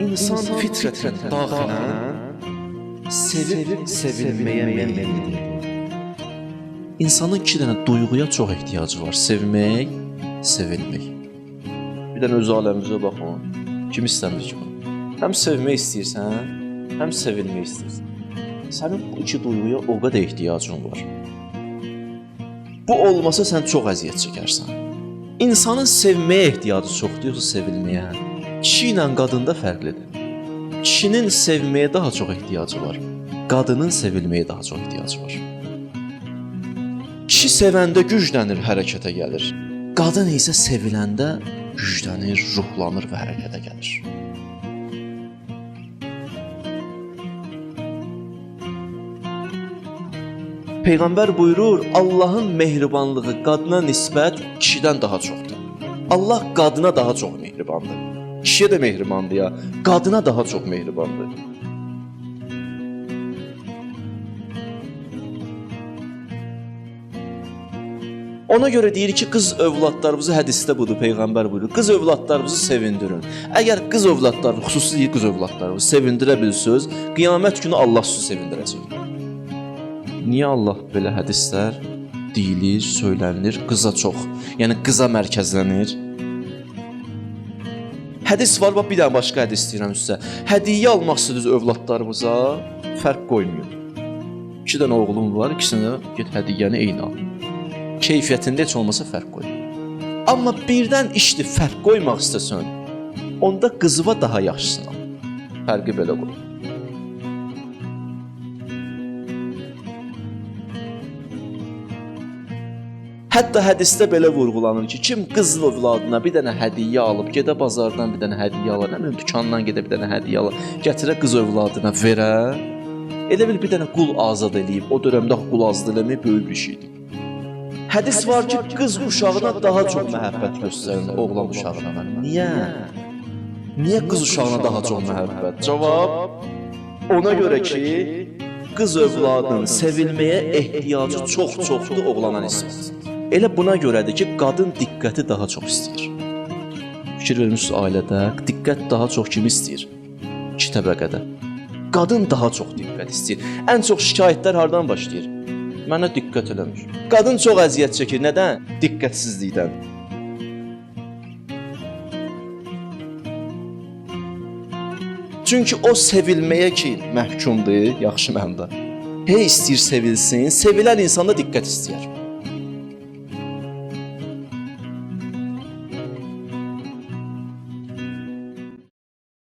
İnsan fitrətən daxilən sevib sevilməyə meyllidir. İnsanın iki dənə duyğuya çox ehtiyacı var: sevmək, sevilmək. Bir dənə öz aləmimizə baxın. Kim istəmir ki? Həm sevmək istəyirsən, həm sevilmək istəyirsən. Sənin bu iki duyğuya o qədər ehtiyacın var. Bu olmasa sən çox əziyyət çəkərsən. İnsanın sevməyə ehtiyacı çoxdur, yoxsa sevilməyə? Kişi ilə qadında fərqlidir. Kişinin sevməyə daha çox ehtiyacı var. Qadının sevilməyə daha çox ehtiyacı var. Kişi sevəndə güclənir, hərəkətə gəlir. Qadın isə seviləndə güclənir, ruhlanır və hərəkətə gəlir. Peyğəmbər buyurur, Allahın mehribanlığı qadına nisbət kişidən daha çoxdur. Allah qadına daha çox mehribandır. Kişiyə də mehribandır ya, qadına daha çox mehribandır. Ona görə deyir ki, qız övladlarınızı hədisdə budur peyğəmbər buyurur. Qız övladlarınızı sevindirin. Əgər qız övladlarını, xüsusi qız övladlarınızı sevindirə bilsəz, qiyamət günü Allah sizi sevindirəcək. Niyə Allah belə hədislər deyilir, söylənilir qıza çox? Yəni qıza mərkəzlənir. Hədis var, bax bir dənə başqa hədis deyirəm sizə. Hədiyyə almaq istəyirsiniz övladlarınıza, fərq qoymayın. 2 dənə oğlum var, ikisinə get hədiyyəni eyni al. Keyfiyyətində heç olmasa fərq qoy. Amma birdən işdi fərq qoymaq istəsən, onda qızıva daha yaxşısını al. Fərqi belə qoy. Hətta hədisdə belə vurğulanır ki, kim qız övladına bir dənə hədiyyə alıb, gedə bazardan bir dənə hədiyyə alır, nə bilim dükandan gedə bir dənə hədiyyə alır, gətirə qız övladına verə, elə bil bir dənə qul azad eləyib. O dövrdə qul azad eləmək böyük bir şeydir. Hədis var ki, qız uşağına daha çox məhəbbət göstərir oğlan uşağına. Niyə? Niyə qız uşağına daha çox məhəbbət? Cavab ona görə ki, qız övladının sevilməyə ehtiyacı çox-çoxdur oğlana nisbət. Elə buna görədir ki, qadın diqqəti daha çox istəyir. Fikir vermisiniz ailədə diqqət daha çox kim istəyir? İki təbəqədə. Qadın daha çox diqqət istəyir. Ən çox şikayətlər hardan başlayır? Mənə diqqət eləmir. Qadın çox əziyyət çəkir. Nədən? Diqqətsizlikdən. Çünki o sevilməyə ki, məhkumdur, yaxşı mənada. Hey istəyir sevilsin, sevilən insan da diqqət istəyər.